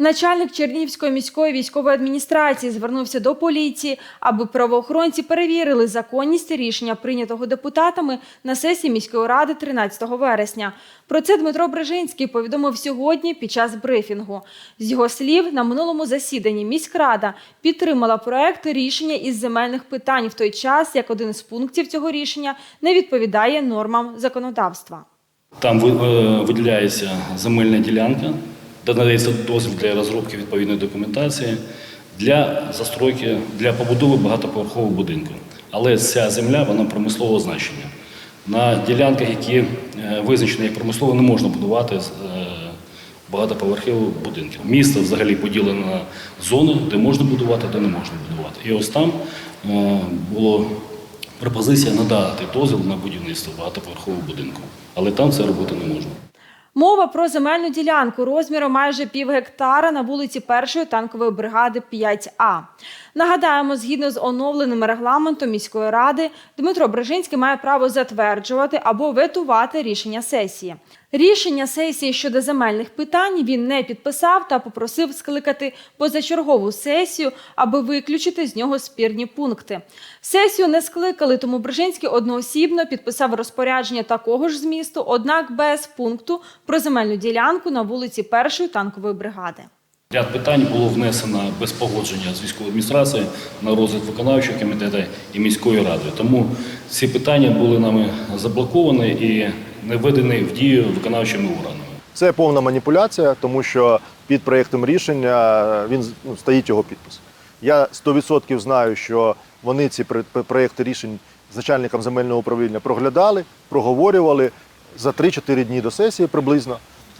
Начальник Чернігівської міської військової адміністрації звернувся до поліції, аби правоохоронці перевірили законність рішення, прийнятого депутатами на сесії міської ради 13 вересня. Про це Дмитро Брежинський повідомив сьогодні під час брифінгу. З його слів, на минулому засіданні міськрада підтримала проект рішення із земельних питань в той час, як один з пунктів цього рішення не відповідає нормам законодавства. Там е, виділяється земельна ділянка, де надається дозвіл для розробки відповідної документації для застройки, для побудови багатоповерхового будинку. Але ця земля вона промислового значення. На ділянках, які е, визначені як промислово, не можна будувати е, багатоповерхові будинки. Місто взагалі поділено на зони, де можна будувати, де не можна будувати. І ось там е, було пропозиція надати дозвіл на будівництво багатоповерхового будинку. Але там це робити не можна. Мова про земельну ділянку розміром майже пів гектара на вулиці першої танкової бригади 5А. Нагадаємо, згідно з оновленим регламентом міської ради, Дмитро Брежинський має право затверджувати або ветувати рішення сесії. Рішення сесії щодо земельних питань він не підписав та попросив скликати позачергову сесію, аби виключити з нього спірні пункти. Сесію не скликали, тому Брежинський одноосібно підписав розпорядження такого ж змісту, однак без пункту про земельну ділянку на вулиці першої танкової бригади. Ряд питань було внесено без погодження з військовою адміністрацією на розгляд виконавчого комітету і міської ради. Тому ці питання були нами заблоковані і не введені в дію виконавчими органами. Це повна маніпуляція, тому що під проєктом рішення він ну, стоїть його підпис. Я 100% знаю, що вони ці пр- пр- проєкти рішень з начальником земельного управління проглядали, проговорювали за 3-4 дні до сесії приблизно.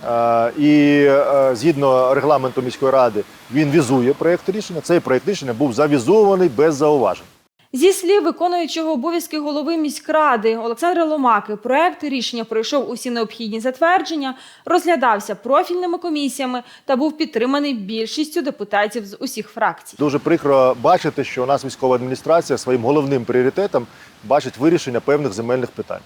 Е, І е, згідно регламенту міської ради він візує проєкт рішення. Цей проєкт рішення був завізований без зауважень. Зі слів виконуючого обов'язки голови міськради Олександра Ломаки, проект рішення пройшов усі необхідні затвердження, розглядався профільними комісіями та був підтриманий більшістю депутатів з усіх фракцій. Дуже прикро бачити, що у нас військова адміністрація своїм головним пріоритетом бачить вирішення певних земельних питань.